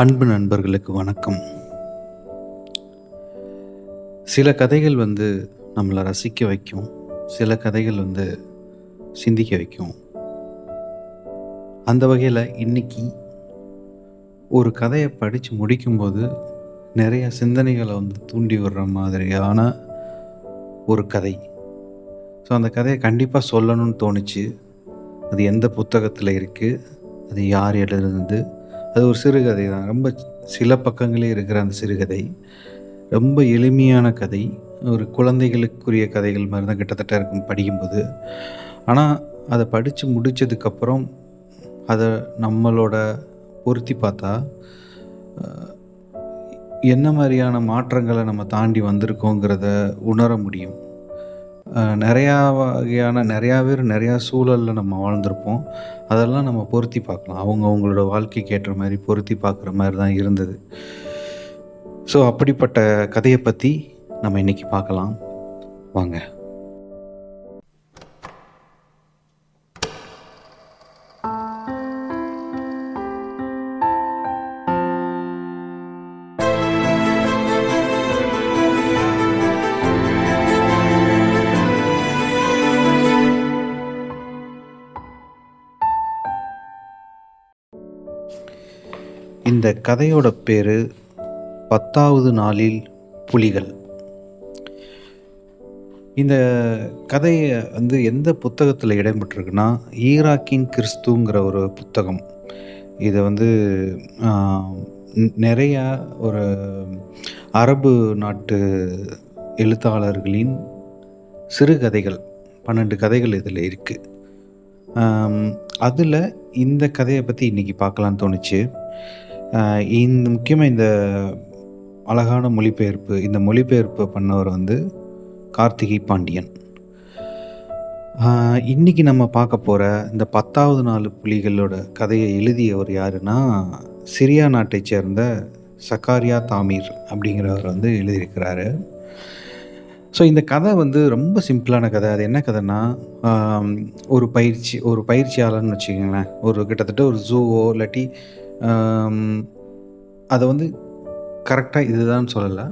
அன்பு நண்பர்களுக்கு வணக்கம். சில கதைகள் வந்து நம்மளை ரசிக்க வைக்கும். சில கதைகள் வந்து சிந்திக்க வைக்கும். அந்த வகையில் இன்னைக்கு ஒரு கதையை படித்து முடிக்கும்போது நிறைய சிந்தனைகளை வந்து தூண்டி விடுற மாதிரியான ஒரு கதை. ஸோ அந்த கதையை கண்டிப்பாக சொல்லணும்னு தோணுச்சு. அது எந்த புத்தகத்தில் இருக்குது அது யார் எழுதுனது? அது ஒரு சிறுகதை தான். ரொம்ப சில பக்கங்களே இருக்கிற அந்த சிறுகதை. ரொம்ப எளிமையான கதை. ஒரு குழந்தைகளுக்குரிய கதைகள் மாதிரி தான் கிட்டத்தட்ட இருக்கும் படிக்கும்போது. ஆனால் அதை படித்து முடித்ததுக்கப்புறம் அதை நம்மளோட பொருத்தி பார்த்தா என்ன மாதிரியான மாற்றங்களை நம்ம தாண்டி வந்திருக்கோங்கிறத உணர முடியும். நிறையா வகையான நிறையா பேர் நிறையா சூழலில் நம்ம வாழ்ந்திருப்போம். அதெல்லாம் நம்ம பொருத்தி பார்க்கலாம். அவங்க அவங்களோட வாழ்க்கைக்கு ஏற்ற மாதிரி பொருத்தி பார்க்குற மாதிரி தான் இருந்தது. ஸோ அப்படிப்பட்ட கதையை பற்றி நம்ம இன்னைக்கு பார்க்கலாம். வாங்க. இந்த கதையோட பேர் பத்தாவது நாளில் புலிகள். இந்த கதையை வந்து எந்த புத்தகத்தில் இடம்பெற்றிருக்குன்னா ஈராக்கின் கிறிஸ்துங்கிற ஒரு புத்தகம். இதை வந்து நிறையா ஒரு அரபு நாட்டு எழுத்தாளர்களின் சிறுகதைகள் பன்னெண்டு கதைகள் இதில் இருக்குது அதில் இந்த கதையை பற்றி இன்றைக்கி பார்க்கலான்னு தோணுச்சு. இந்த முக்கியமாக இந்த அழகான மொழிபெயர்ப்பு இந்த மொழிபெயர்ப்பு பண்ணவர் வந்து கார்த்திகை பாண்டியன். இன்றைக்கி இன்னைக்கு நம்ம பார்க்க போகிற இந்த பத்தாவது நாலு புலிகளோட கதையை எழுதியவர் யாருன்னா சிரியா நாட்டைச் சேர்ந்த சக்காரியா தாமீர் அப்படிங்கிறவர் வந்து எழுதியிருக்கிறாரு. ஸோ இந்த கதை வந்து ரொம்ப சிம்பிளான கதை. அது என்ன கதைன்னா ஒரு பயிற்சி ஒரு பயிற்சியாளர்னு வச்சுக்கோங்களேன். ஒரு கிட்டத்தட்ட ஒரு ஜூவோ இல்லாட்டி அதை வந்து கரெக்டாக இதுதான் சொல்லலை.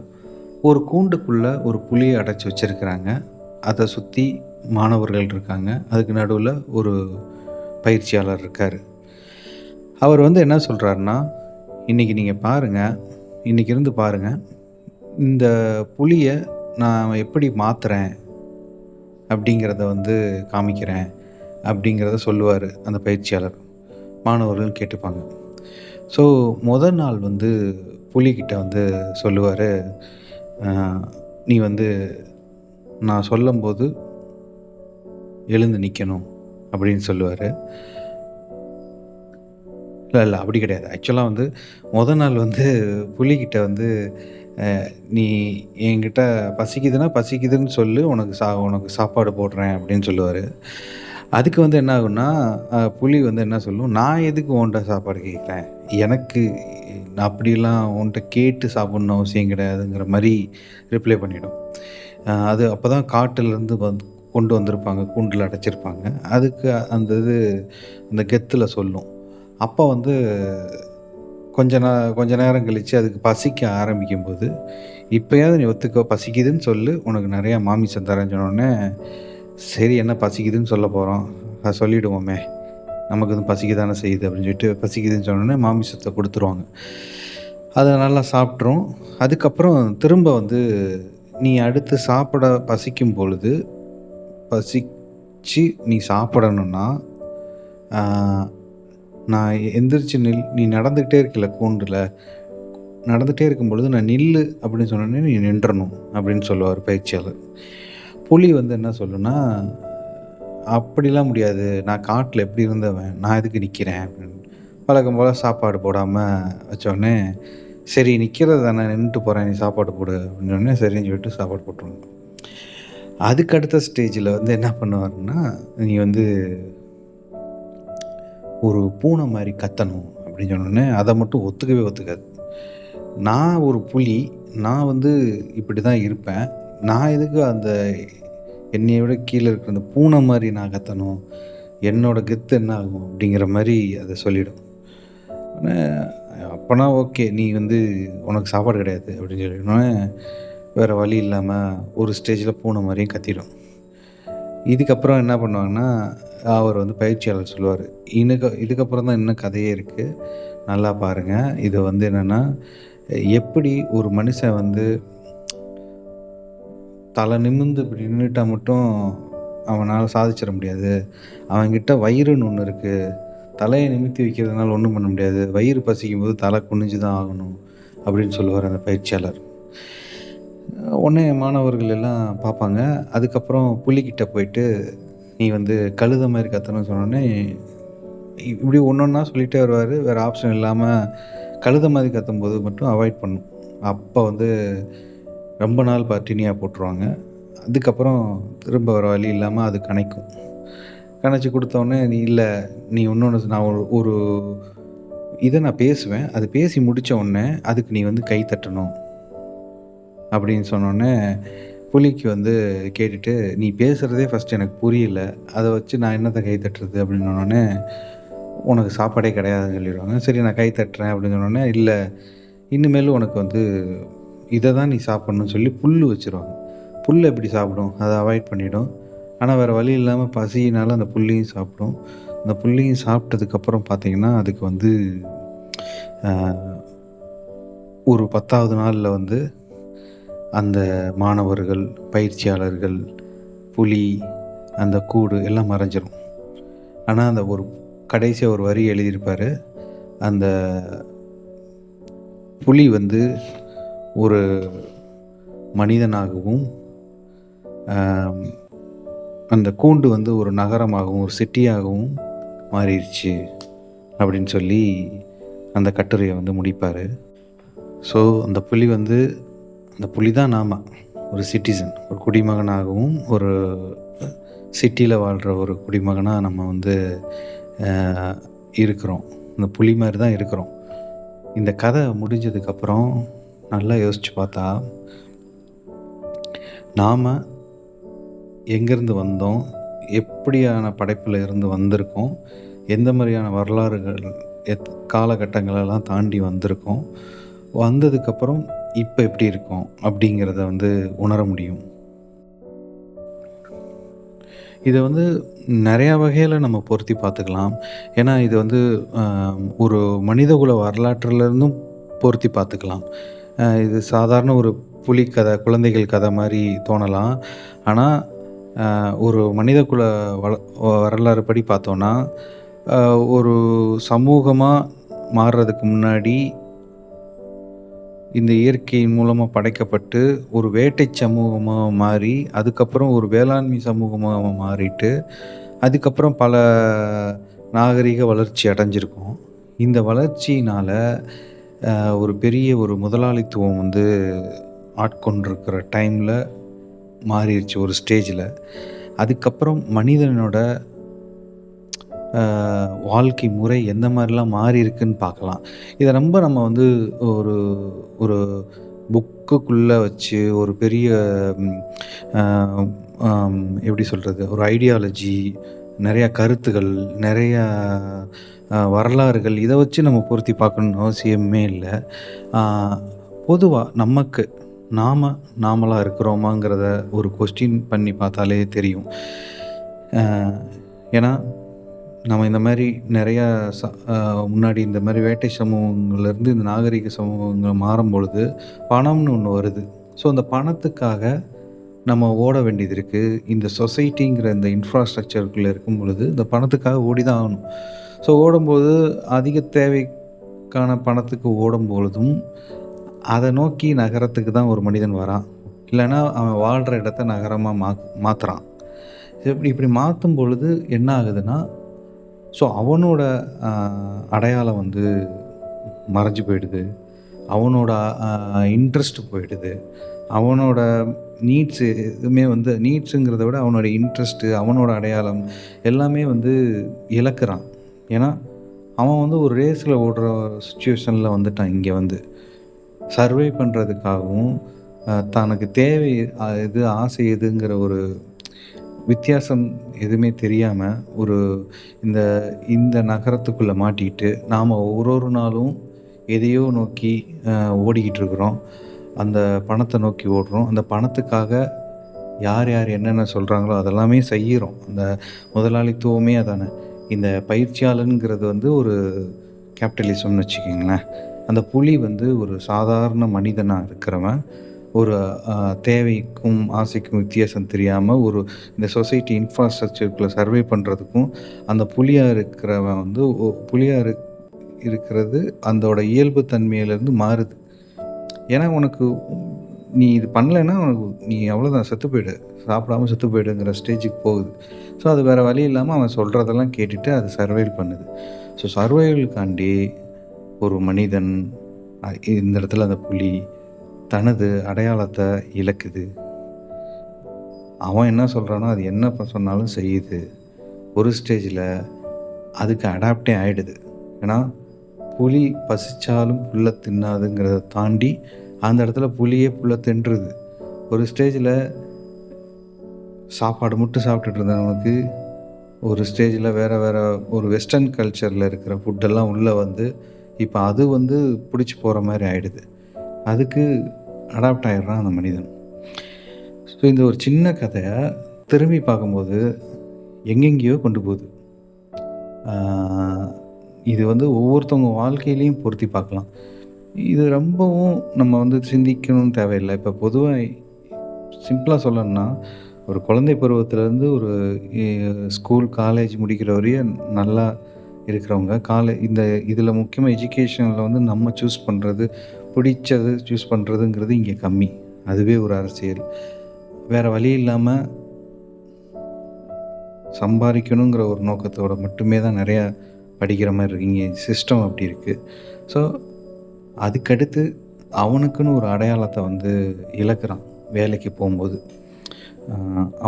ஒரு கூண்டுக்குள்ளே ஒரு புலியை அடைச்சி வச்சுருக்கிறாங்க. அதை சுற்றி மாணவர்கள் இருக்காங்க. அதுக்கு நடுவில் ஒரு பயிற்சியாளர் இருக்கார். அவர் வந்து என்ன சொல்கிறாருன்னா இன்றைக்கி நீங்கள் பாருங்கள் இன்றைக்கி இருந்து பாருங்கள் இந்த புலியை நான் எப்படி மாற்றுறேன் அப்படிங்கிறத வந்து காமிக்கிறேன் அப்படிங்கிறத சொல்லுவார் அந்த பயிற்சியாளர். மாணவர்கள் கேட்டுப்பாங்க. ஸோ முதல் நாள் வந்து புலிகிட்ட வந்து சொல்லுவார் நீ வந்து நான் சொல்லும்போது எழுந்து நிற்கணும் அப்படின்னு சொல்லுவார். இல்லை இல்லை அப்படி கிடையாது. ஆக்சுவலாக வந்து முத நாள் வந்து புலிக்கிட்ட வந்து நீ என்கிட்ட பசிக்குதுன்னா பசிக்குதுன்னு சொல்லு உனக்கு சா உனக்கு சாப்பாடு போடுறேன் அப்படின்னு சொல்லுவார். அதுக்கு வந்து என்ன ஆகும்னா புலி வந்து என்ன சொல்லும்? நான் எதுக்கு ஓன்ட்ட சாப்பாடு கேட்குறேன்? எனக்கு நான் அப்படிலாம் உன்கிட்ட கேட்டு சாப்பிட்ணும் அவசியம் கிடையாதுங்கிற மாதிரி ரிப்ளை பண்ணிடும். அது அப்போ தான் காட்டிலேருந்து வந்து கொண்டு வந்திருப்பாங்க கூண்டில் அடைச்சிருப்பாங்க. அதுக்கு அந்த இது அந்த கெத்தில் சொல்லும். அப்போ வந்து கொஞ்ச நே கொஞ்ச நேரம் கழித்து அதுக்கு பசிக்க ஆரம்பிக்கும்போது இப்போயாவது நீ ஒத்துக்க பசிக்குதுன்னு சொல்லு உனக்கு நிறையா மாமிசம் தரேன்னு சொன்னோடனே சரி என்ன பசிக்குதுன்னு சொல்ல போகிறோம் சொல்லிவிடுவோமே நமக்கு வந்து பசிக்கு தானே செய்யுது அப்படின்னு சொல்லிட்டு பசிக்குதுன்னு சொன்னோடனே மாமிசத்தை கொடுத்துருவாங்க. அதை நல்லா சாப்பிட்ரும் அதுக்கப்புறம் திரும்ப வந்து நீ அடுத்து சாப்பிட பசிக்கும் பொழுது பசிச்சு நீ சாப்பிடணுன்னா நான் எந்திரிச்சு நில் நீ நடந்துக்கிட்டே இருக்கல கூண்டில். நடந்துகிட்டே இருக்கும் பொழுது நான் நில்லு அப்படின்னு சொன்னோடனே நீ நின்றணும் அப்படின்னு சொல்லுவார் பயிற்சியாளர். புலி வந்து என்ன சொல்லுன்னா அப்படிலாம் முடியாது. நான் காட்டில் எப்படி இருந்தவன் நான் எதுக்கு நிற்கிறேன் அப்படின்னு. வழக்கம் போல் சாப்பாடு போடாமல் வச்சோடனே சரி நிற்கிறது தானே நின்றுட்டு போகிறேன் நீ சாப்பாடு போடு. அப்படின்னு சரின்னு சொல்லிட்டு சாப்பாடு போட்டுருவாங்க. அதுக்கு அடுத்த ஸ்டேஜில் வந்து என்ன பண்ணுவாருன்னா நீ வந்து ஒரு பூனை மாதிரி கத்தணும். அப்படின்னு சொன்னோடனே அதை மட்டும் ஒத்துக்கவே ஒத்துக்காது. நான் ஒரு புலி நான் வந்து இப்படி தான் இருப்பேன். நான் எதுக்கு அந்த என்னையை விட கீழே இருக்கிற அந்த பூனை மாதிரி நான் கத்தணும்? என்னோடய கெத்து என்ன ஆகும்? அப்படிங்கிற மாதிரி அதை சொல்லிடும். அப்போனா ஓகே நீ வந்து உனக்கு சாப்பாடு கிடையாது அப்படின்னு சொல்லிடனே வேறு வழி இல்லாமல் ஒரு ஸ்டேஜில் பூனை மாதிரியும் கத்திடும். இதுக்கப்புறம் என்ன பண்ணுவாங்கன்னா அவர் வந்து பயிற்சியாளர் சொல்லுவார். இன்னுக்கு இதுக்கப்புறம் தான் இன்னும் கதையே இருக்குது நல்லா பாருங்கள் இது வந்து என்னென்னா எப்படி ஒரு மனுஷன் வந்து தலை நிமிர்ந்து இப்படி நின்றுட்டால் மட்டும் அவனால் சாதிச்சிட முடியாது. அவன்கிட்ட வயிறுன்னு ஒன்று இருக்குது தலையை நிமித்தி வைக்கிறதுனால ஒன்றும் பண்ண முடியாது. வயிறு பசிக்கும் போது தலை குனிஞ்சு தான் ஆகணும் அப்படின்னு சொல்லுவார் அந்த பயிற்சியாளர். உடனே மாணவர்கள் எல்லாம் பார்ப்பாங்க. அதுக்கப்புறம் புலிக்கிட்ட போயிட்டு நீ வந்து கழுத மாதிரி கத்தணும்னு சொன்னோடனே இப்படி ஒன்று ஒன்றா சொல்லிகிட்டே வருவார். வேறு ஆப்ஷன் இல்லாமல் கழுத மாதிரி கத்தும்போது மட்டும் அவாய்ட் பண்ணும். அப்போ வந்து ரொம்ப நாள் பட்டினியாக போட்டுருவாங்க. அதுக்கப்புறம் திரும்ப வர வழி இல்லாமல் அது கணைக்கும் கணைச்சி கொடுத்தோன்னே நீ இல்லை நீ இன்னொன்று நான் ஒரு ஒரு இதை நான் பேசுவேன். அது பேசி முடித்த உடனே அதுக்கு நீ வந்து கை தட்டணும். அப்படின்னு சொன்னோடனே புலிக்கு வந்து கேட்டுட்டு நீ பேசுகிறதே ஃபஸ்ட் எனக்கு புரியல. அதை வச்சு நான் என்னத்தை கை தட்டுறது? அப்படின்னு சொன்னோடனே உனக்கு சாப்பாடே கிடையாதுன்னு சொல்லிடுவாங்க. சரி நான் கை தட்டுறேன். அப்படின்னு சொன்னோடனே இல்லை இன்னுமேலும் உனக்கு வந்து இதை தான் நீ சாப்பிட்ணும்னு சொல்லி புல் வச்சுருவாங்க. புல் எப்படி சாப்பிடும்? அதை அவாய்ட் பண்ணிவிடும் ஆனால் வேறு வழி இல்லாமல் பசியினால் அந்த புல்லையும் சாப்பிடும். அந்த புல்லையும் சாப்பிட்டதுக்கப்புறம் பார்த்திங்கன்னா அதுக்கு வந்து ஒரு பத்தாவது நாளில் வந்து அந்த மாணவர்கள் பயிற்சியாளர்கள் புலி அந்த கூடு எல்லாம் மறைஞ்சிரும். ஆனால் அந்த ஒரு கடைசியாக ஒரு வரி எழுதியிருப்பார். அந்த புலி வந்து ஒரு மனிதனாகவும் அந்த கூண்டு வந்து ஒரு நகரமாகவும் ஒரு சிட்டியாகவும் மாறிடுச்சு அப்படின்னு சொல்லி அந்த கட்டுரையை வந்து முடிப்பார். ஸோ அந்த புலி வந்து அந்த புலி தான் நாம் ஒரு சிட்டிசன் ஒரு குடிமகனாகவும் ஒரு சிட்டியில் வாழ்கிற ஒரு குடிமகனாக நம்ம வந்து இருக்கிறோம். இந்த புலி மாதிரி தான் இருக்கிறோம். இந்த கதை முடிஞ்சதுக்கப்புறம் நல்லா யோசித்து பார்த்தா நாம் எங்கேருந்து வந்தோம் எப்படியான படைப்பில் இருந்து வந்திருக்கோம் எந்த மாதிரியான வரலாறுகள் எத் காலகட்டங்களெல்லாம் தாண்டி வந்திருக்கோம் வந்ததுக்கப்புறம் இப்போ எப்படி இருக்கோம் அப்படிங்கிறத வந்து உணர முடியும். இதை வந்து நிறையா வகையில் நம்ம பொருத்தி பார்த்துக்கலாம். ஏன்னா இது வந்து ஒரு மனிதகுல வரலாற்றுலேருந்தும் பொருத்தி பார்த்துக்கலாம். இது சாதாரண ஒரு புலி கதை குழந்தைகள் கதை மாதிரி தோணலாம். ஆனால் ஒரு மனிதகுல வள வரலாறு படி பார்த்தோன்னா ஒரு சமூகமாக மாறுறதுக்கு முன்னாடி இந்த இயற்கையின் மூலமாக படைக்கப்பட்டு ஒரு வேட்டை சமூகமாக மாறி அதுக்கப்புறம் ஒரு வேளாண்மை சமூகமாக மாறிட்டு அதுக்கப்புறம் பல நாகரிக வளர்ச்சி அடைஞ்சிருக்கும். இந்த வளர்ச்சியினால் ஒரு பெரிய ஒரு முதலாளித்துவம் வந்து ஆட்கொண்டிருக்கிற டைமில் மாறிடுச்சு ஒரு ஸ்டேஜில் அதுக்கப்புறம் மனிதனோட வாழ்க்கை முறை எந்த மாதிரிலாம் மாறி இருக்குன்னு பார்க்கலாம். இதை ரொம்ப நம்ம வந்து ஒரு ஒரு புக்குக்குள்ளே வச்சு ஒரு பெரிய எப்படி சொல்கிறது ஒரு ஐடியாலஜி நிறையா கருத்துகள் நிறையா வரலாறுகள் இதை வச்சு நம்ம பொருத்தி பார்க்கணுன்னு அவசியமே இல்லை. பொதுவாக நமக்கு நாம் நாமளாக இருக்கிறோமாங்கிறத ஒரு கொஸ்டின் பண்ணி பார்த்தாலே தெரியும். ஏன்னா நம்ம இந்த மாதிரி நிறையா ச முன்னாடி இந்த மாதிரி வேட்டை சமூகங்கள்லேருந்து இந்த நாகரிக சமூகங்கள் மாறும் பொழுது பணம்னு ஒன்று வருது. ஸோ அந்த பணத்துக்காக நம்ம ஓட வேண்டியது இருக்குது இந்த சொசைட்டிங்கிற இந்த இன்ஃப்ராஸ்ட்ரக்சருக்குள்ளே இருக்கும் பொழுது இந்த பணத்துக்காக ஓடி தான் ஆகணும். ஸோ ஓடும்போது அதிக தேவைக்கான பணத்துக்கு ஓடும் பொழுதும் அதை நோக்கி நகரத்துக்கு தான் ஒரு மனிதன் வரான். இல்லைன்னா அவன் வாழ்கிற இடத்த நகரமாக மா மாற்றுறான் இப்படி இப்படி மாற்றும் பொழுது என்ன ஆகுதுன்னா ஸோ அவனோட அடையாளம் வந்து மறைஞ்சு போயிடுது. அவனோட இன்ட்ரெஸ்ட் போயிடுது. அவனோட நீட்ஸு எதுவுமே வந்து நீட்ஸுங்கிறத விட அவனோட இன்ட்ரெஸ்ட்டு அவனோட அடையாளம் எல்லாமே வந்து இழக்கிறான். ஏன்னா அவன் வந்து ஒரு ரேஸில் ஓடுற சுச்சுவேஷனில் வந்துட்டான் இங்கே வந்து. சர்வை பண்ணுறதுக்காகவும் தனக்கு தேவை எது ஆசை எதுங்கிற ஒரு வித்தியாசம் எதுவுமே தெரியாமல் ஒரு இந்த இந்த நகரத்துக்குள்ளே மாட்டிக்கிட்டு நாம் ஒரு ஒரு நாளும் எதையோ நோக்கி ஓடிக்கிட்டு இருக்கிறோம் அந்த பணத்தை நோக்கி ஓடுறோம். அந்த பணத்துக்காக யார் யார் என்னென்ன சொல்கிறாங்களோ அதெல்லாமே செய்கிறோம். அந்த முதலாளித்துவமே அதானே. இந்த பயிற்சியாளனுங்கிறது வந்து ஒரு கேபிட்டலிசம்னு வச்சுக்கிங்களேன். அந்த புலி வந்து ஒரு சாதாரண மனிதனாக இருக்கிறவன் ஒரு தேவைக்கும் ஆசைக்கும் வித்தியாசம் தெரியாமல் ஒரு இந்த சொசைட்டி இன்ஃப்ராஸ்ட்ரக்சருக்குள்ளே சர்வே பண்ணுறதுக்கும் அந்த புலியாக இருக்கிறவன் வந்து புலியாக இருக்கிறது அதோட இயல்பு தன்மையிலேருந்து மாறுது. ஏன்னா உனக்கு நீ இது பண்ணலைன்னா உனக்கு நீ அவ்வளோதான் செத்து போயிடு. சாப்பிடாம செத்து போயிடுங்கிற ஸ்டேஜுக்கு போகுது. ஸோ அது வேறு வழி இல்லாமல் அவன் சொல்கிறதெல்லாம் கேட்டுட்டு அது சர்வைவல் பண்ணுது. ஸோ சர்வைவலுக்காண்டி ஒரு மனிதன் இந்த இடத்துல அந்த புலி தனது அடையாளத்தை இழக்குது. அவன் என்ன சொல்கிறானோ அது என்ன சொன்னாலும் செய்யுது. ஒரு ஸ்டேஜில் அதுக்கு அடாப்டே ஆகிடுது ஏன்னா புலி பசிச்சாலும் புல்லை தின்னாதுங்கிறத தாண்டி அந்த இடத்துல புளியே புல்லை தின்றுது. ஒரு ஸ்டேஜில் சாப்பாடு மட்டும் சாப்பிட்டுட்டு இருந்தவனுக்கு ஒரு ஸ்டேஜில் வேறு வேறு ஒரு வெஸ்டர்ன் கல்ச்சரில் இருக்கிற ஃபுட்டெல்லாம் உள்ளே வந்து இப்போ அது வந்து பிடிச்சி போகிற மாதிரி ஆகிடுது அதுக்கு அடாப்ட் ஆகிடுறான் அந்த மனிதன். ஸோ இந்த ஒரு சின்ன கதையை திரும்பி பார்க்கும்போது எங்கெங்கேயோ கொண்டு போகுது. இது வந்து ஒவ்வொருத்தவங்க வாழ்க்கையிலையும் பொருத்தி பார்க்கலாம். இது ரொம்பவும் நம்ம வந்து சிந்திக்கணும்னு தேவையில்லை. இப்போ பொதுவாக சிம்பிளாக சொல்லணும்னா ஒரு குழந்தை பருவத்திலேருந்து ஒரு ஸ்கூல் காலேஜ் முடிக்கிற வரையும் நல்லா இருக்கிறவங்க காலே இந்த இதில் முக்கியமாக எஜுகேஷனில் வந்து நம்ம சூஸ் பண்ணுறது பிடிச்சது சூஸ் பண்ணுறதுங்கிறது இங்கே கம்மி. அதுவே ஒரு அரசியல். வேறு வழி இல்லாமல் சம்பாதிக்கணுங்கிற ஒரு நோக்கத்தோடு மட்டுமே தான் நிறையா படிக்கிற மாதிரி இருக்கீங்க சிஸ்டம் அப்படி இருக்குது ஸோ அதுக்கடுத்து அவனுக்குன்னு ஒரு அடையாளத்தை வந்து இழக்கிறான் வேலைக்கு போகும்போது.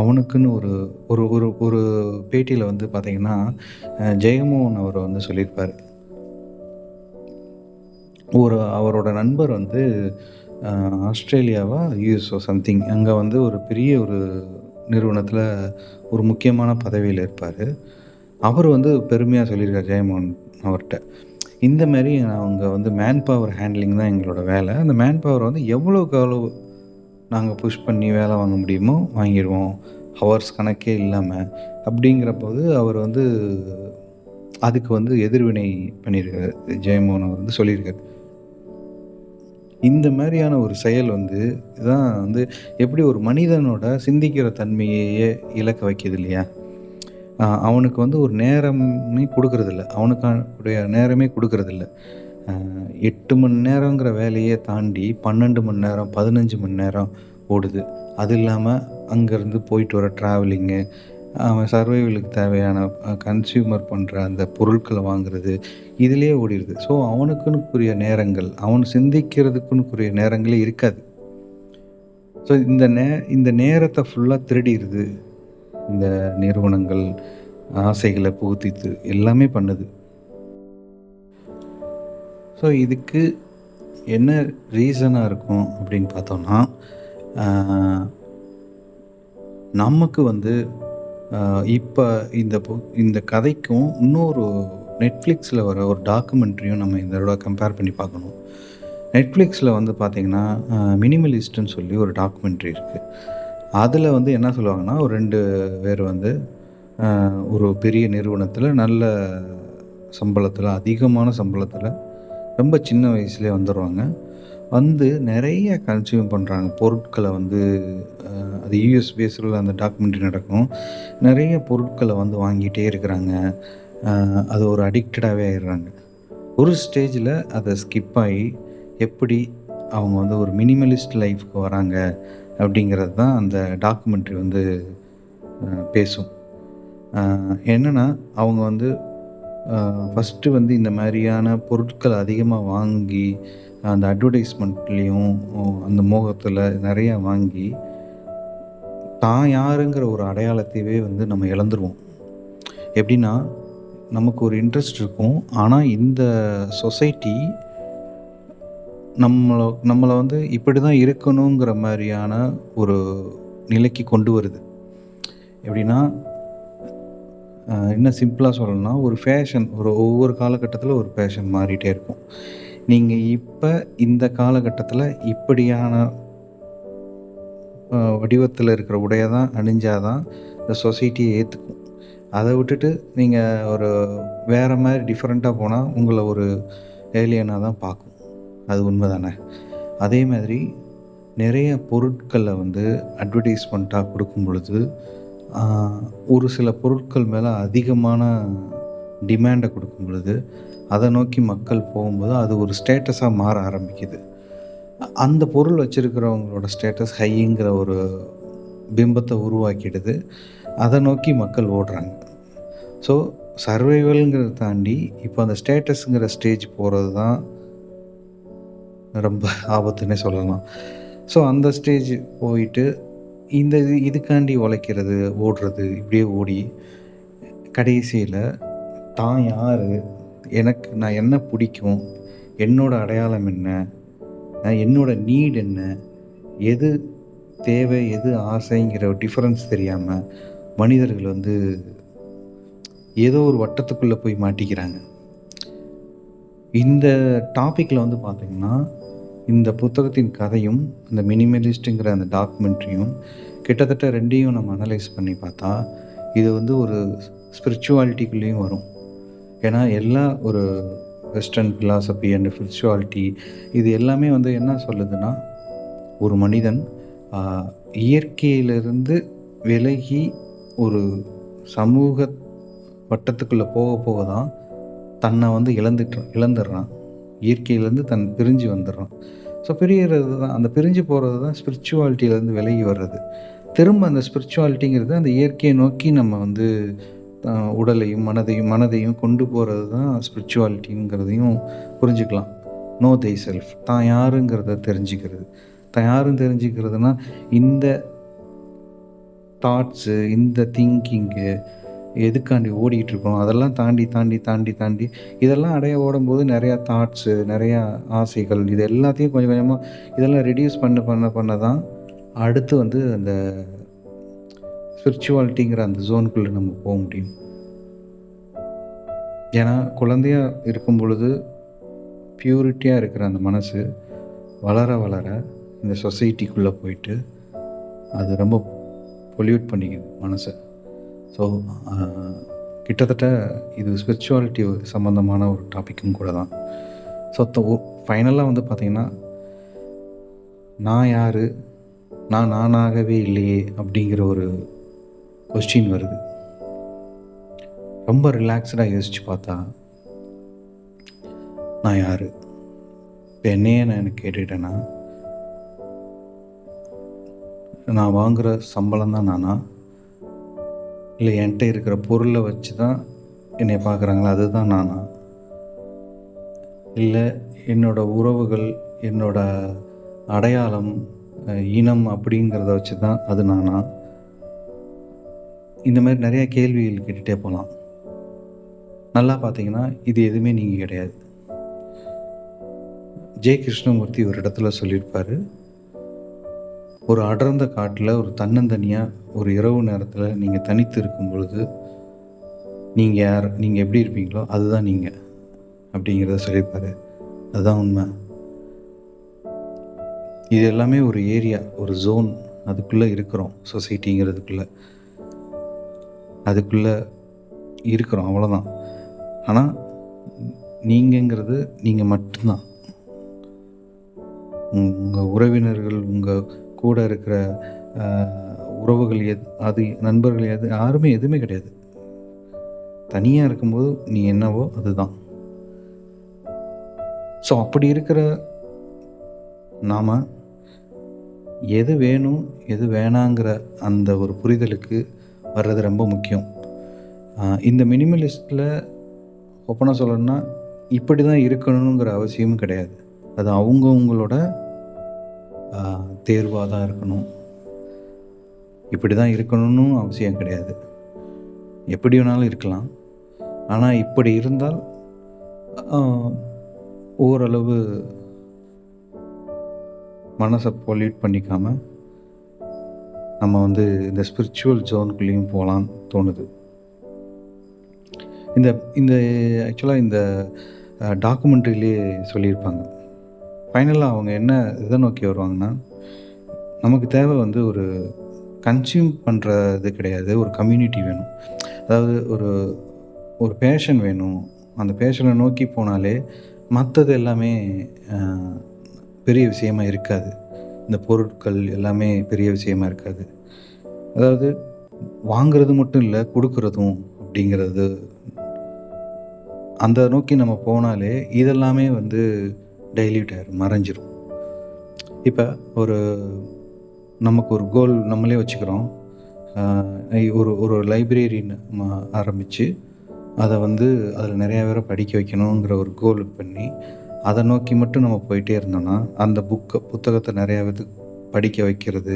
அவனுக்குன்னு ஒரு ஒரு ஒரு ஒரு பேட்டியில் வந்து பார்த்திங்கன்னா ஜெயமோகன் அவர் வந்து சொல்லியிருப்பார். ஒரு அவரோட நண்பர் வந்து ஆஸ்திரேலியாவா யூஎஸ்ஓ சம்திங் அங்கே வந்து ஒரு பெரிய ஒரு நிறுவனத்தில் ஒரு முக்கியமான பதவியில் இருப்பார். அவர் வந்து பெருமையாக சொல்லியிருக்கார் ஜெயமோகன் அவர்கிட்ட. இந்த மாதிரி அவங்க வந்து மேன் பவர் ஹேண்ட்லிங் தான் எங்களோட வேலை. அந்த மேன் பவர் வந்து எவ்வளோக்கு எவ்வளோ நாங்கள் புஷ் பண்ணி வேலை வாங்க முடியுமோ வாங்கிடுவோம். ஹவர்ஸ் கணக்கே இல்லாமல் அப்படிங்கிறப்போது அவர் வந்து அதுக்கு வந்து எதிர்வினை பண்ணியிருக்காரு. ஜெயமோகன் அவர் வந்து சொல்லியிருக்காரு. இந்த மாதிரியான ஒரு செயல் வந்து தான் வந்து எப்படி ஒரு மனிதனோட சிந்திக்கிற தன்மையையே இழக்க வைக்கிது இல்லையா? அவனுக்கு வந்து ஒரு நேரமே கொடுக்கறதில்ல. அவனுக்கான நேரமே கொடுக்கறதில்ல. எட்டு மணி நேரங்கிற வேலையை தாண்டி பன்னெண்டு மணி நேரம் பதினஞ்சு மணி நேரம் ஓடுது. அது இல்லாமல் அங்கேருந்து போயிட்டு வர ட்ராவலிங்கு அவன் சர்வைவலுக்கு தேவையான கன்சியூமர் பண்ணுற அந்த பொருட்களை வாங்குறது இதிலே ஓடிடுது. ஸோ அவனுக்குன்னுக்குரிய நேரங்கள் அவன் சிந்திக்கிறதுக்குன்னுக்குரிய நேரங்களே இருக்காது. ஸோ இந்த நே இந்த நேரத்தை ஃபுல்லாக திருடிடுது. இந்த நிறுவனங்கள் ஆசைகளை புகுத்தித்து எல்லாமே பண்ணுது. ஸோ இதுக்கு என்ன ரீசனாக இருக்கும் அப்படின்னு பார்த்தோன்னா நமக்கு வந்து இப்போ இந்த இந்த கதைக்கும் இன்னொரு நெட்ஃப்ளிக்ஸில் வர ஒரு டாக்குமெண்ட்ரியும் நம்ம இந்த கம்பேர் பண்ணி பார்க்கணும். நெட்ஃப்ளிக்ஸில் வந்து பார்த்திங்கன்னா மினிமலிஸ்ட்டுன்னு சொல்லி ஒரு டாக்குமெண்ட்ரி இருக்குது அதில் வந்து என்ன சொல்லுவாங்கன்னா ஒரு ரெண்டு பேர் வந்து ஒரு பெரிய நிறுவனத்தில் நல்ல சம்பளத்தில் அதிகமான சம்பளத்தில் ரொம்ப சின்ன வயசுலேயே வந்துடுவாங்க வந்து நிறைய கன்சியூம் பண்ணுறாங்க பொருட்களை வந்து அது யூஎஸ் பேஸில் அந்த டாக்குமெண்ட்ரி நடக்கும். நிறைய பொருட்களை வந்து வாங்கிட்டே இருக்கிறாங்க. அது ஒரு அடிக்டடாகவே ஆயிடுறாங்க. ஒரு ஸ்டேஜில் அதை ஸ்கிப் ஆகி எப்படி அவங்க வந்து ஒரு மினிமலிஸ்ட் லைஃப்க்கு வராங்க? அப்படிங்கிறது தான் அந்த டாக்குமெண்ட்ரி வந்து பேசும். என்னென்னா அவங்க வந்து ஃபஸ்ட்டு வந்து இந்த மாதிரியான பொருட்கள் அதிகமாக வாங்கி அந்த அட்வர்டைஸ்மெண்ட்லேயும் அந்த மோகத்தில் நிறையா வாங்கி தான் யாருங்கிற ஒரு அடையாளத்தையே வந்து நம்ம இழந்துருவோம். எப்படின்னா நமக்கு ஒரு இன்ட்ரெஸ்ட் இருக்கும். ஆனால் இந்த சொசைட்டி நம்மளை நம்மளை வந்து இப்படி தான் இருக்கணுங்கிற மாதிரியான ஒரு நிலைக்கு கொண்டு வருது. எப்படின்னா என்ன இன்னும் சிம்பிளாக சொல்லணும்னா ஒரு ஃபேஷன் ஒரு ஒவ்வொரு காலகட்டத்தில் ஒரு ஃபேஷன் மாறிட்டே இருக்கும். நீங்கள் இப்போ இந்த காலகட்டத்தில் இப்படியான வடிவத்தில் இருக்கிற உடையை தான் அணிஞ்சாதான் இந்த சொசைட்டியை ஏற்றுக்கும் அதை விட்டுட்டு நீங்கள் ஒரு வேறு மாதிரி டிஃப்ரெண்ட்டாக போனால் உங்களை ஒரு ஏலியனாக தான் பார்க்கும். அது உண்மை தானே அதே மாதிரி நிறைய பொருட்களை வந்து அட்வர்டைஸ்மெண்ட்டாக கொடுக்கும் பொழுது ஒரு சில பொருட்கள் மேலே அதிகமான டிமாண்டை கொடுக்கும் பொழுது அதை நோக்கி மக்கள் போகும்போது அது ஒரு ஸ்டேட்டஸாக மாற ஆரம்பிக்குது. அந்த பொருள் வச்சுருக்கிறவங்களோட ஸ்டேட்டஸ் ஹைங்கிற ஒரு பிம்பத்தை உருவாக்கிடுது. அதை நோக்கி மக்கள் ஓடுறாங்க. ஸோ சர்வைவல்ங்கிறத தாண்டி இப்போ அந்த ஸ்டேட்டஸுங்கிற ஸ்டேஜ் போகிறது தான் ரொம்ப ஆபத்துன்னே சொல்லலாம். ஸோ அந்த ஸ்டேஜ் போயிட்டு இந்த இது இதுக்காண்டி உழைக்கிறது ஓடுறது இப்படியே ஓடி கடைசியில் தான் யார்? எனக்கு நான் என்ன பிடிக்கும்? என்னோடய அடையாளம் என்ன? என்னோடய நீட் என்ன? எது தேவை எது ஆசைங்கிற டிஃப்ரென்ஸ் தெரியாமல் மனிதர்கள் வந்து ஏதோ ஒரு வட்டத்துக்குள்ளே போய் மாட்டிக்கிறாங்க. இந்த டாப்பிக்கில் வந்து பார்த்திங்கன்னா இந்த புத்தகத்தின் கதையும் இந்த மினிமலிஸ்ட்டுங்கிற அந்த டாக்குமெண்ட்ரியும் கிட்டத்தட்ட ரெண்டையும் நம்ம அனலைஸ் பண்ணி பார்த்தா இது வந்து ஒரு ஸ்பிரிச்சுவாலிட்டிக்குள்ளேயும் வரும். ஏன்னா எல்லா ஒரு வெஸ்டர்ன் ஃபிலாசபி அண்ட் ஸ்பிரிச்சுவாலிட்டி இது எல்லாமே வந்து என்ன சொல்லுதுன்னா ஒரு மனிதன் இயற்கையிலிருந்து விலகி ஒரு சமூக வட்டத்துக்குள்ளே போக போக தான் தன்னை வந்து இழந்துட்டு இழந்துடுறான். இயற்கையிலேருந்து தன் பிரிஞ்சு வந்துடுறான். ஸோ பிரியறது தான் அந்த பிரிஞ்சு போகிறது தான் ஸ்பிரிச்சுவாலிட்டியிலேருந்து விலகி வர்றது. திரும்ப அந்த ஸ்பிரிச்சுவாலிட்டிங்கிறது அந்த இயற்கையை நோக்கி நம்ம வந்து உடலையும் மனதையும் மனதையும் கொண்டு போகிறது தான் ஸ்பிரிச்சுவாலிட்டிங்கிறதையும் புரிஞ்சுக்கலாம். நோ தை செல்ஃப் தான் யாருங்கிறத தெரிஞ்சுக்கிறது. தான் யாருன்னு தெரிஞ்சுக்கிறதுனா இந்த தாட்ஸு இந்த திங்கிங்கு எதுக்காண்டி ஓடிட்டு இருக்கோம்? அதெல்லாம் தாண்டி தாண்டி தாண்டி தாண்டி இதெல்லாம் அடைய ஓடும்போது நிறையா தாட்ஸு நிறையா ஆசைகள் இது எல்லாத்தையும் கொஞ்சம் கொஞ்சமாக இதெல்லாம் ரெடியூஸ் பண்ண பண்ண பண்ண தான் அடுத்து வந்து அந்த ஸ்பிரிச்சுவாலிட்டிங்கிற அந்த ஜோனுக்குள்ளே நம்ம போக முடியும். ஏன்னா குழந்தையா இருக்கும் பொழுது பியூரிட்டியாக இருக்கிற அந்த மனசு வளர வளர இந்த சொசைட்டிக்குள்ளே போயிட்டு அது ரொம்ப பொல்யூட் பண்ணிக்குது மனசை. ஸோ கிட்டத்தட்ட இது ஸ்பிரிச்சுவாலிட்டி சம்மந்தமான ஒரு டாப்பிக்கும் கூட தான். ஸோ ஃபைனலாக வந்து பார்த்திங்கன்னா நான் யார்? நான் நானாகவே இல்லையே அப்படிங்கிற ஒரு கொஸ்டின் வருது. ரொம்ப ரிலாக்ஸ்டாக யோசித்து பார்த்தா நான் யார்? இப்போ என்னையே நான் எனக்கு கேட்டுக்கிட்டேன்னா நான் வாங்குகிற சம்பளம் தான் நானா? இல்லை என்கிட்ட இருக்கிற பொருளை வச்சு தான் என்னை பார்க்குறாங்களா? அதுதான் நானா. இல்லை என்னோட உறவுகள் என்னோட அடையாளம் இனம் அப்படிங்கிறத வச்சு தான் அது நானா. இந்த மாதிரி நிறைய கேள்விகள் கேட்டுகிட்டே போகலாம். நல்லா பார்த்தீங்கன்னா இது எதுவுமே நீங்கள் கிடையாது. ஜெய கிருஷ்ணமூர்த்தி ஒரு இடத்துல சொல்லியிருப்பார். ஒரு அடர்ந்த காட்டில் ஒரு தன்னந்தனியாக ஒரு இரவு நேரத்தில் நீங்கள் தனித்து இருக்கும் பொழுது நீங்கள் யார் நீங்கள் எப்படி இருப்பீங்களோ அதுதான் நீங்கள் அப்படிங்கிறத சொல்லியிருப்பார். அதுதான் உண்மை. இது எல்லாமே ஒரு ஏரியா ஒரு ஜோன் அதுக்குள்ளே இருக்கிறோம் சொசைட்டிங்கிறதுக்குள்ளே அதுக்குள்ளே இருக்கிறோம் அவ்வளோதான் ஆனால் நீங்கங்கிறது நீங்கள் மட்டும்தான். உங்கள் உறவினர்கள் உங்கள் கூட இருக்கிற உறவுகள் எது அது நண்பர்கள் எது யாருமே எதுவுமே கிடையாது. தனியாக இருக்கும்போது நீ என்னவோ அதுதான். ஸோ அப்படி இருக்கிற நாம் எது வேணும் எது வேணாங்கிற அந்த ஒரு புரிதலுக்கு வர்றது ரொம்ப முக்கியம். இந்த மினிமலிஸ்டில் ஓப்பனாக சொல்லணும்னா இப்படி தான் இருக்கணுங்கிற அவசியமும் கிடையாது. அது அவங்கவுங்களோட தேர்வாக தான் இருக்கணும். இப்படி தான் இருக்கணும்னு அவசியம் கிடையாது. எப்படி வேணாலும் இருக்கலாம். ஆனால் இப்படி இருந்தால் ஓரளவு மனசை பொல்யூட் பண்ணிக்காமல் நம்ம வந்து இந்த ஸ்பிரிச்சுவல் ஜோனுக்குள்ளேயும் போகலான்னு தோணுது. இந்த இந்த ஆக்சுவலாக இந்த டாக்குமெண்ட்ரிலே சொல்லியிருப்பாங்க. ஃபைனலாக அவங்க என்ன இதை நோக்கி வருவாங்கன்னா நமக்கு தேவை வந்து ஒரு கன்சியூம் பண்ணுறது கிடையாது ஒரு கம்யூனிட்டி வேணும். அதாவது ஒரு ஒரு பேஷன் வேணும். அந்த பேஷனை நோக்கி போனாலே மற்றது எல்லாமே பெரிய விஷயமா இருக்காது. இந்த பொருட்கள் எல்லாமே பெரிய விஷயமா இருக்காது. அதாவது வாங்குறது மட்டும் இல்லை கொடுக்கறதும் அப்படிங்கிறது. அந்த நோக்கி நம்ம போனாலே இதெல்லாமே வந்து டைல்யூட் ஆயிரும் மறைஞ்சிரும். இப்போ ஒரு நமக்கு ஒரு கோல் நம்மளே வச்சுக்கிறோம். ஒரு ஒரு லைப்ரரின்னு நம்ம ஆரம்பித்து அதை வந்து அதில் நிறையா பேரை படிக்க வைக்கணுங்கிற ஒரு கோல் பண்ணி அதை நோக்கி மட்டும் நம்ம போயிட்டே இருந்தோம்னா அந்த புக்கை புத்தகத்தை நிறையா பேத்துக்கு படிக்க வைக்கிறது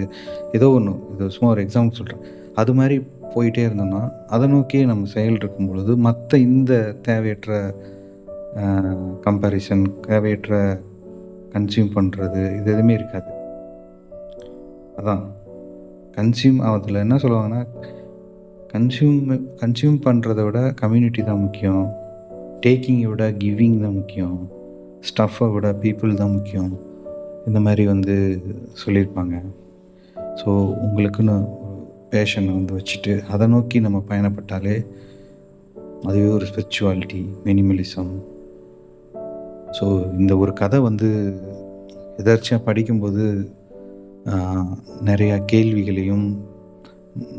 ஏதோ ஒன்று இது சும்மா ஒரு எக்ஸாம்பிள் சொல்கிறேன் அது மாதிரி போயிட்டே இருந்தோம்னா அதை நோக்கியே நம்ம செயல் இருக்கும் பொழுது மற்ற இந்த தேவையற்ற கம்பேரிசன் தேவையற்ற கன்சியூம் பண்ணுறது இது எதுவுமே இருக்காது. அதான். கன்சியூம் அதில் என்ன சொல்லுவாங்கன்னா கன்சியூம் கன்சியூம் பண்ணுறத விட கம்யூனிட்டி தான் முக்கியம். டேக்கிங்கை விட கிவிங் தான் முக்கியம். ஸ்டஃப்பை விட பீப்புள் தான் முக்கியம். இந்த மாதிரி வந்து சொல்லியிருப்பாங்க. ஸோ உங்களுக்குன்னு பேஷனை வந்து வச்சுட்டு அதை நோக்கி நம்ம பயணப்பட்டாலே அதுவே ஒரு ஸ்பிரிச்சுவாலிட்டி மினிமலிசம் ஸோ இந்த ஒரு கதை வந்து எதர்ச்சியாக படிக்கும்போது நிறையா கேள்விகளையும்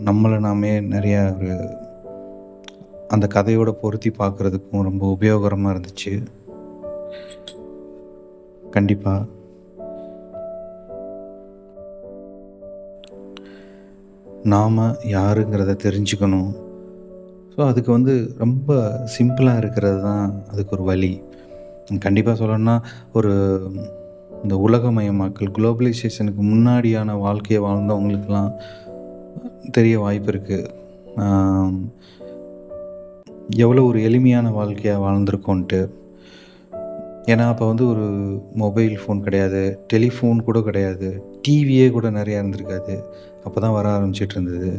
நம்மளை நாமே நிறையா ஒரு அந்த கதையோட பொருத்தி பார்க்குறதுக்கும் ரொம்ப உபயோகரமாக இருந்துச்சு. கண்டிப்பாக நாம் யாருங்கிறத தெரிஞ்சுக்கணும். ஸோ அதுக்கு வந்து ரொம்ப சிம்பிளாக இருக்கிறது தான் அதுக்கு ஒரு வழி. கண்டிப்பாக சொல்லணும்னா ஒரு இந்த உலகமயமாக்கல் குளோபலைசேஷனுக்கு முன்னாடியான வாழ்க்கையை வாழ்ந்தவங்களுக்கெல்லாம் தெரிய வாய்ப்பு இருக்குது எவ்வளோ ஒரு எளிமையான வாழ்க்கையாக வாழ்ந்திருக்கோன்ட்டு. ஏன்னா அப்போ வந்து ஒரு மொபைல் ஃபோன் கிடையாது டெலிஃபோன் கூட கிடையாது டிவியே கூட நிறையா இருந்திருக்காது. அப்போ தான் வர ஆரம்பிச்சிட்டு இருந்தது.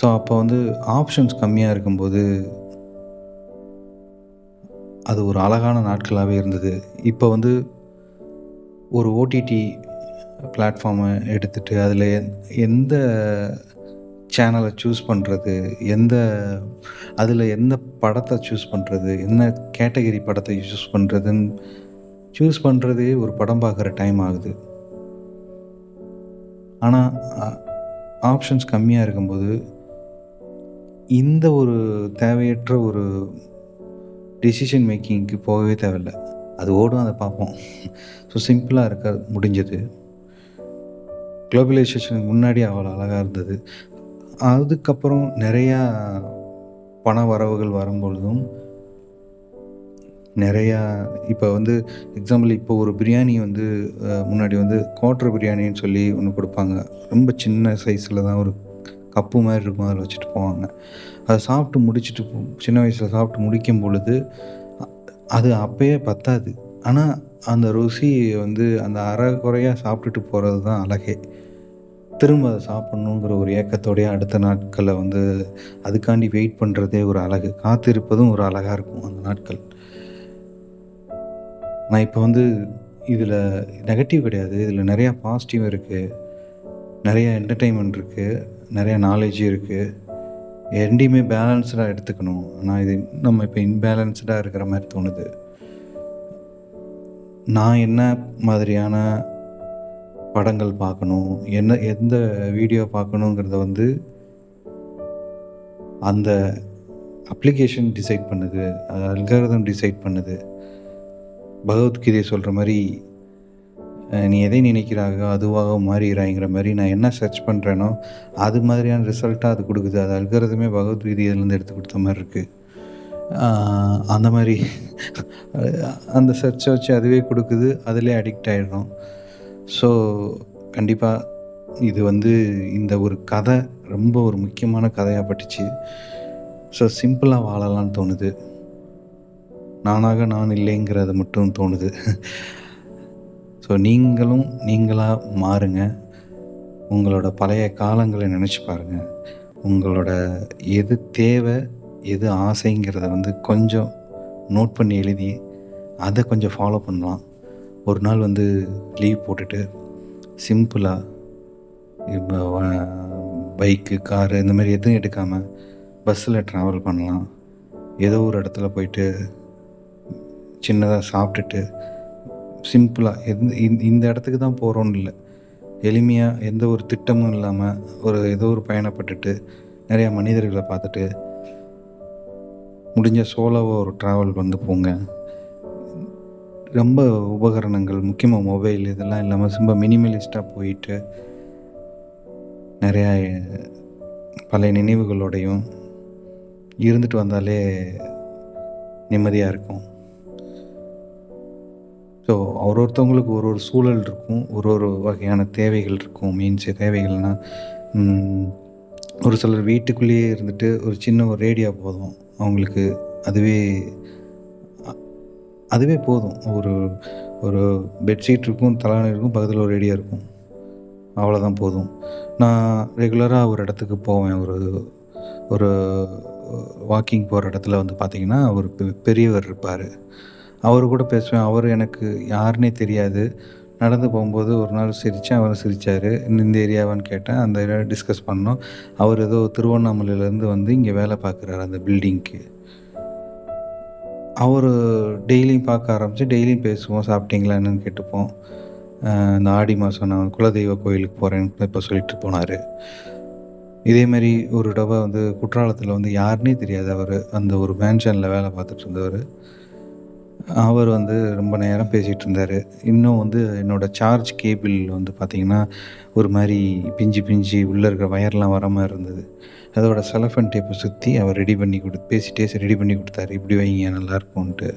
ஸோ அப்போ வந்து ஆப்ஷன்ஸ் கம்மியாக இருக்கும்போது அது ஒரு அழகான நாட்களாகவே இருந்தது. இப்போ வந்து ஒரு ஓடிடி பிளாட்ஃபார்மை எடுத்துகிட்டு அதில் எந்த சேனலை சூஸ் பண்ணுறது எந்த அதில் எந்த படத்தை சூஸ் பண்ணுறது என்ன கேட்டகரி படத்தை சூஸ் பண்ணுறதுன்னு சூஸ் பண்ணுறதே ஒரு படம் பார்க்குற டைம் ஆகுது. ஆனால் ஆப்ஷன்ஸ் கம்மியாக இருக்கும்போது இந்த ஒரு தேவையற்ற ஒரு டிசிஷன் மேக்கிங்க்கு போகவே தேவையில்லை. அது ஓடும் அதை பார்ப்போம். ஸோ சிம்பிளாக இருக்க முடிஞ்சது. குளோபலைசேஷனுக்கு முன்னாடி அவ்வளோ அழகாக இருந்தது. அதுக்கப்புறம் நிறையா பண வரவுகள் வரும்பொழுதும் நிறையா இப்போ வந்து எக்ஸாம்பிள் இப்போ ஒரு பிரியாணி வந்து முன்னாடி வந்து குவார்டர் பிரியாணின்னு சொல்லி ஒன்று கொடுப்பாங்க. ரொம்ப சின்ன சைஸில் தான் ஒரு கப்பு மாதிரி இருக்கும் அதில் வச்சுட்டு போவாங்க. அதை சாப்பிட்டு முடிச்சுட்டு போ- சின்ன வயசில் சாப்பிட்டு முடிக்கும் பொழுது அது அப்பயே பத்தாது. ஆனால் அந்த ருசி வந்து அந்த அரை குறையாக சாப்பிட்டுட்டு போகிறது தான் அழகே. திரும்ப அதை சாப்பிட்ணுங்கிற ஒரு ஏக்கத்தோடைய அடுத்த நாட்களை வந்து அதுக்காண்டி வெயிட் பண்ணுறதே ஒரு அழகு. காத்திருப்பதும் ஒரு அழகாக இருக்கும் அந்த நாட்கள். நான் இப்போ வந்து இதில் நெகட்டிவ் கிடையாது. இதில் நிறையா பாசிட்டிவ் இருக்குது நிறையா என்டர்டெயின்மெண்ட் இருக்குது நிறைய நாலேஜ் இருக்குது ரெண்டையுமே பேலன்ஸ்டாக எடுத்துக்கணும். ஆனால் இது நம்ம இப்போ இன்பேலன்ஸ்டாக இருக்கிற மாதிரி தோணுது. நான் என்ன மாதிரியான படங்கள் பார்க்கணும்? என்ன எந்த வீடியோ பார்க்கணுங்கிறத வந்து அந்த அப்ளிகேஷன் டிசைட் பண்ணுது. அது அல்காரதம் டிசைட் பண்ணுது. பகவத்கீதை சொல்கிற மாதிரி நீ எதை நினைக்கிறாயோ அதுவாக மாறிடுறாய்ங்கிற மாதிரி நான் என்ன சர்ச் பண்ணுறேனோ அது மாதிரியான ரிசல்ட்டாக அது கொடுக்குது. அது அல்கிறதுமே பகவத்கீதையிலேருந்து எடுத்து கொடுத்த மாதிரி இருக்குது அந்த மாதிரி. அந்த சர்ச்சை வச்சு அதுவே கொடுக்குது. அதிலே அடிக்ட் ஆகிடும் ஸோ கண்டிப்பாக இது வந்து இந்த ஒரு கதை ரொம்ப ஒரு முக்கியமான கதையாக பட்டுச்சு. ஸோ சிம்பிளாக வாழலாம்னு தோணுது. நானாக நான் இல்லைங்கிறது மட்டும் தோணுது. ஸோ நீங்களும் நீங்களாக மாறுங்க. உங்களோட பழைய காலங்களை நினச்சி பாருங்கள் உங்களோட எது தேவை எது ஆசைங்கிறத வந்து கொஞ்சம் நோட் பண்ணி எழுதி அதை கொஞ்சம் ஃபாலோ பண்ணலாம். ஒரு நாள் வந்து லீவ் போட்டுட்டு சிம்பிளாக இப்போ பைக்கு காரு இந்த மாதிரி எதுவும் எடுக்காமல் பஸ்ஸில் ட்ராவல் பண்ணலாம். ஏதோ ஒரு இடத்துல போயிட்டு சின்னதாக சாப்பிட்டுட்டு சிம்பிளாக எந்த இந்த இந்த இடத்துக்கு தான் போகிறோன்னு இல்லை. எளிமையாக எந்த ஒரு திட்டமும் இல்லாமல் ஒரு ஏதோ ஒரு பயணப்பட்டுட்டு நிறையா மனிதர்களை பார்த்துட்டு முடிஞ்ச சோலோவாக ஒரு ட்ராவல் வந்து போங்க. ரொம்ப உபகரணங்கள் முக்கியமாக மொபைல் இதெல்லாம் இல்லாமல் ரொம்ப மினிமலிஸ்டாக போயிட்டு நிறையா பழைய நினைவுகளோடையும் இருந்துட்டு வந்தாலே நிம்மதியாக இருக்கும். ஸோ ஒரு ஒருத்தவங்களுக்கு ஒரு ஒரு சூழல் இருக்கும் ஒரு ஒரு வகையான தேவைகள் இருக்கும் மீன்ஸ் தேவைகள்னால் ஒரு சிலர் வீட்டுக்குள்ளேயே இருந்துட்டு ஒரு சின்ன ஒரு ரேடியோ போதும். அவங்களுக்கு அதுவே அதுவே போதும். ஒரு ஒரு பெட்ஷீட் இருக்கும் தலாணி இருக்கும் பக்கத்தில் ஒரு ரேடியோ இருக்கும். அவ்வளோதான் போதும். நான் ரெகுலராக ஒரு இடத்துக்கு போவேன். ஒரு ஒரு வாக்கிங் போகிற இடத்துல வந்து பார்த்திங்கன்னா ஒரு பெரியவர் இருப்பார். அவர் கூட பேசுவேன். அவர் எனக்கு யாருன்னே தெரியாது. நடந்து போகும்போது ஒரு நாள் சிரித்தேன் அவர் சிரித்தார் இந்த ஏரியாவான்னு கேட்டேன். அந்த ஏரியா டிஸ்கஸ் பண்ணோம். அவர் ஏதோ திருவண்ணாமலையிலேருந்து வந்து இங்கே வேலை பார்க்குறாரு அந்த பில்டிங்க்கு அவர் டெய்லியும் பார்க்க ஆரம்பித்து டெய்லியும் பேசுவோம். சாப்பிட்டீங்களா என்னன்னு கேட்டுப்போம். இந்த ஆடி மாதம் நான் குலதெய்வ கோயிலுக்கு போகிறேன்னு இப்போ சொல்லிட்டு போனார். இதேமாரி ஒரு டபா வந்து குற்றாலத்தில் வந்து யாருன்னே தெரியாது அவர். அந்த ஒரு மேன்ஷனில் வேலை பார்த்துட்டு இருந்தவர். அவர் வந்து ரொம்ப நேரம் பேசிகிட்டு இருந்தார். இன்னும் வந்து என்னோடய சார்ஜ் கேபிள் வந்து பார்த்திங்கன்னா ஒரு மாதிரி பிஞ்சு பிஞ்சு உள்ளே இருக்கிற வயர்லாம் வர மாதிரி இருந்தது. அதோட செலஃபன் டேப்பை சுற்றி அவர் ரெடி பண்ணி கொடு பேசிட்டே ரெடி பண்ணி கொடுத்தாரு. இப்படி வைங்க நல்லாயிருக்கும்ன்ட்டு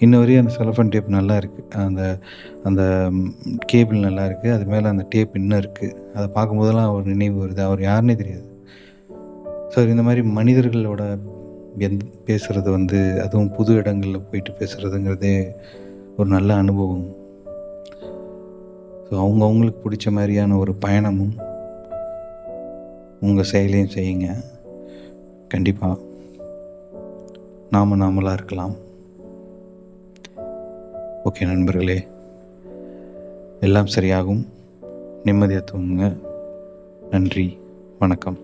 இன்ன வரையும் அந்த செலஃபன் டேப் நல்லா இருக்குது அந்த அந்த கேபிள் நல்லா இருக்குது அது மேலே அந்த டேப் இன்னும் இருக்குது அதை பார்க்கும்போதெல்லாம் அவர் நினைவு வருது. அவர் யாருன்னே தெரியாது. ஸோ இந்த மாதிரி மனிதர்களோட எந் பேசுகிறது வந்து அதுவும் புது இடங்களில் போயிட்டு பேசுகிறதுங்கிறதே ஒரு நல்ல அனுபவம். ஸோ அவங்கவுங்களுக்கு பிடிச்ச மாதிரியான ஒரு பயணமும் உங்கள் செயலையும் செய்யுங்க. கண்டிப்பாக நாம் நாமளாக இருக்கலாம். ஓகே நண்பர்களே. எல்லாம் சரியாகும். நிம்மதியாக தூங்குங்க. நன்றி. வணக்கம்.